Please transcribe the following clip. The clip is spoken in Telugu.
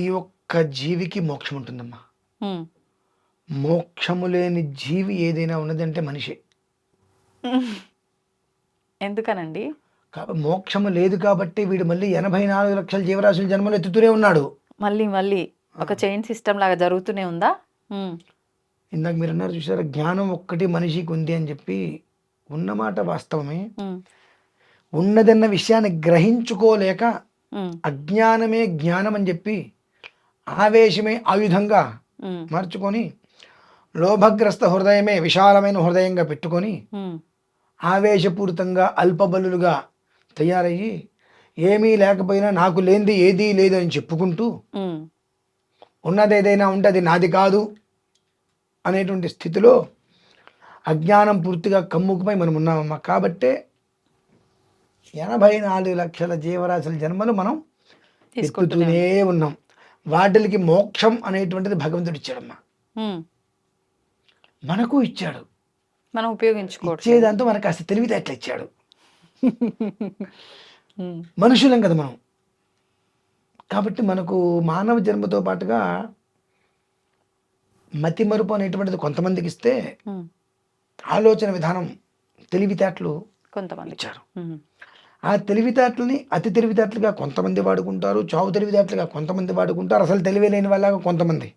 ప్రతి ఒక్క జీవికి మోక్షం ఉంటుందమ్మా. మోక్షము లేని జీవి ఏదైనా ఉన్నదంటే మనిషి ఎందుకనండి మోక్షము లేదు కాబట్టి వీడు మళ్ళీ ఎనభై నాలుగు లక్షల జీవరాశుల జన్మలు ఎత్తుతూనే ఉన్నాడు మళ్ళీ మళ్ళీ ఒక చైన్ సిస్టమ్ లాగా జరుగుతూనే ఉందా. ఇందాక మీరు అన్నారు చూసారా జ్ఞానం ఒక్కటి మనిషికి ఉంది అని చెప్పి ఉన్నమాట వాస్తవమే. ఉన్నదన్న విషయాన్ని గ్రహించుకోలేక. అజ్ఞానమే జ్ఞానం అని చెప్పి ఆవేశమే ఆయుధంగా. మార్చుకొని లోభగ్రస్త హృదయమే విశాలమైన హృదయంగా పెట్టుకొని. ఆవేశపూరితంగా అల్పబలులుగా తయారయ్యి ఏమీ లేకపోయినా నాకు లేనిది ఏదీ లేదు అని చెప్పుకుంటూ. ఉన్నది ఏదైనా ఉంటే అది నాది కాదు అనేటువంటి స్థితిలో అజ్ఞానం పూర్తిగా కమ్ముకుపోయి మనం ఉన్నామమ్మా కాబట్టే ఎనభై నాలుగు లక్షల జీవరాశుల జన్మలు మనం ఎత్తుతూనే ఉన్నాం వాటికి మోక్షం అనేటువంటిది భగవంతుడు ఇచ్చాడమ్మా. మనకు ఇచ్చాడు మనం ఉపయోగించుకోవట్లేదు ఇచ్చేదంతా మనకు కాస్త తెలివితేటలు ఇచ్చాడు. మనుషులం కదా మనం కాబట్టి మనకు మానవ జన్మతో పాటుగా మతి మరుపు అనేటువంటిది కొంతమందికి ఇస్తే. ఆలోచన విధానం తెలివితేటలు కొంతమంది ఇచ్చారు. ఆ తెలివితేటలని అతి తెలివితేటలుగా కొంతమంది వాడుకుంటారు చావు తెలివితేటలుగా కొంతమంది వాడుకుంటారు అసలు తెలివి లేని వాళ్ళగా కొంతమంది.